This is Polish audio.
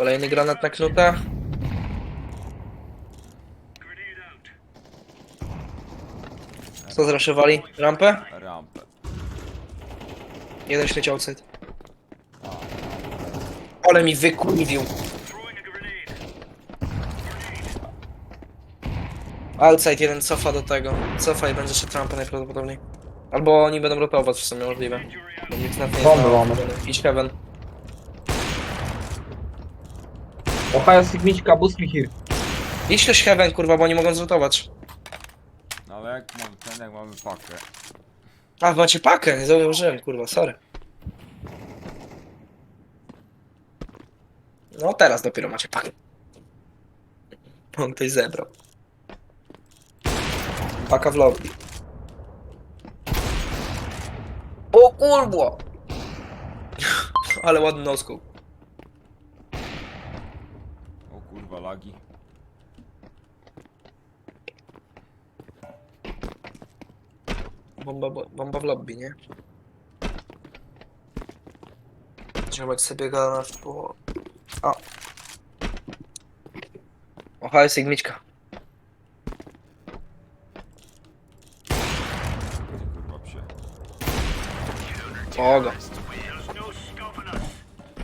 Kolejny granat na knuta. Co zraszowali? Rampę? Rampę. Jeden śleci outside. Ale mi wykurwił. Outside jeden cofa do tego. Cofa i będzie szedł rampę najprawdopodobniej. Albo oni będą rotować w sumie możliwe. Bo nic na to nie Bomby mamy. Idź heaven. Ohio Sigmiczka, boost me here. Idź też heaven kurwa, bo oni mogą zlutować. No ale jak mam ten, jak mamy pakę. A, macie pakę, nie zauważyłem, kurwa, sorry. No teraz dopiero macie pakę. On ktoś zebrał. Paka w lobby. O kurwa! Ale ładny nosku. O kurwa, lagi. Bomba, bomba w lobby, nie? Ziomek sobie biega na po... O. Ohio Sigmiczka. Ty kurwa psie. Ogo.